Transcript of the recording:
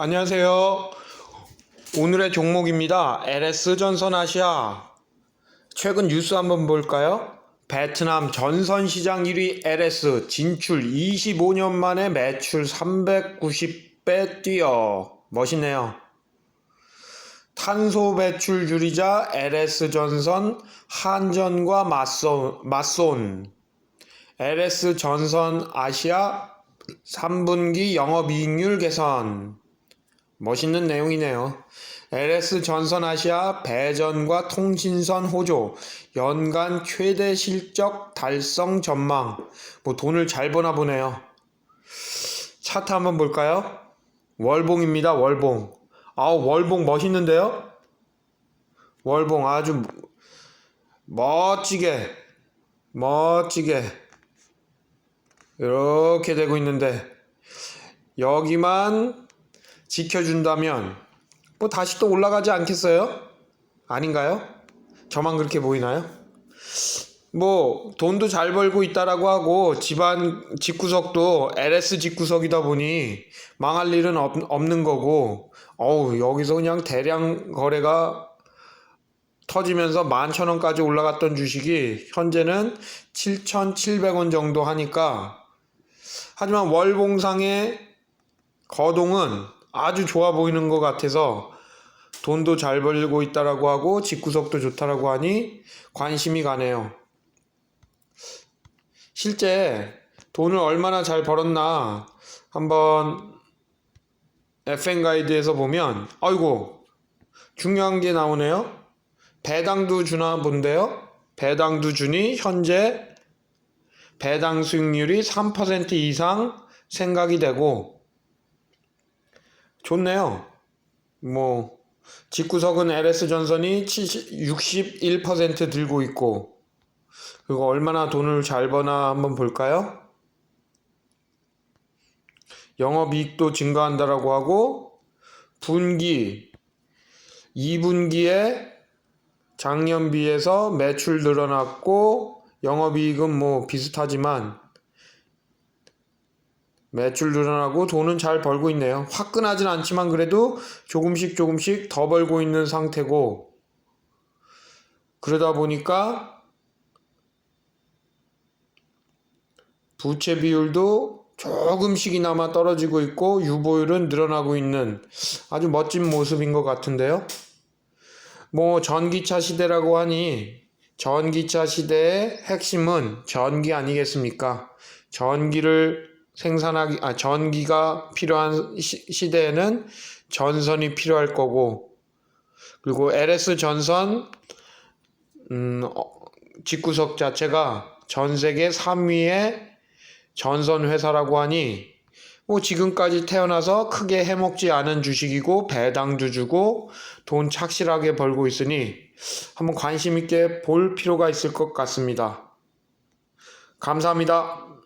안녕하세요. 오늘의 종목입니다. LS 전선 아시아. 최근 뉴스 한번 볼까요? 베트남 전선 시장 1위 LS 진출 25년 만에 매출 390배 뛰어. 멋있네요. 탄소 배출 줄이자 LS 전선 한전과 맞서, 맞손. LS 전선 아시아 3분기 영업이익률 개선. 멋있는 내용이네요. LS 전선 아시아 배전과 통신선 호조, 연간 최대 실적 달성 전망. 뭐 돈을 잘 버나 보네요. 차트 한번 볼까요? 월봉입니다. 월봉. 아우 월봉 멋있는데요? 월봉 아주 멋지게 멋지게 이렇게 되고 있는데 여기만 지켜준다면 뭐 다시 또 올라가지 않겠어요? 아닌가요? 저만 그렇게 보이나요? 뭐 돈도 잘 벌고 있다라고 하고 집안 집구석도 LS 집구석이다 보니 망할 일은 없, 없는 거고 어우 여기서 그냥 대량 거래가 터지면서 11,000원까지 올라갔던 주식이 현재는 7,700원 정도 하니까 하지만 월봉상의 거동은 아주 좋아 보이는 것 같아서 돈도 잘 벌고 있다라고 하고 집구석도 좋다라고 하니 관심이 가네요. 실제 돈을 얼마나 잘 벌었나 한번 FN 가이드에서 보면 아이고 중요한 게 나오네요. 배당도 주나 본데요. 배당도 주니 현재 배당 수익률이 3% 이상 생각이 되고 좋네요. 뭐 집구석은 LS 전선이 70, 61% 들고 있고 그리고 얼마나 돈을 잘 버나 한번 볼까요? 영업이익도 증가한다라고 하고 분기 2분기에 작년 비해서 매출 늘어났고 영업이익은 뭐 비슷하지만 매출 늘어나고 돈은 잘 벌고 있네요. 화끈하진 않지만 그래도 조금씩 조금씩 더 벌고 있는 상태고 그러다 보니까 부채 비율도 조금씩이나마 떨어지고 있고 유보율은 늘어나고 있는 아주 멋진 모습인 것 같은데요. 뭐 전기차 시대라고 하니 전기차 시대의 핵심은 전기 아니겠습니까? 전기를 생산하기 아 전기가 필요한 시, 시대에는 전선이 필요할 거고 그리고 LS 전선 음, 어, 집구석 자체가 전 세계 3위의 전선 회사라고 하니 뭐 지금까지 태어나서 크게 해먹지 않은 주식이고 배당도 주고 돈 착실하게 벌고 있으니 한번 관심 있게 볼 필요가 있을 것 같습니다. 감사합니다.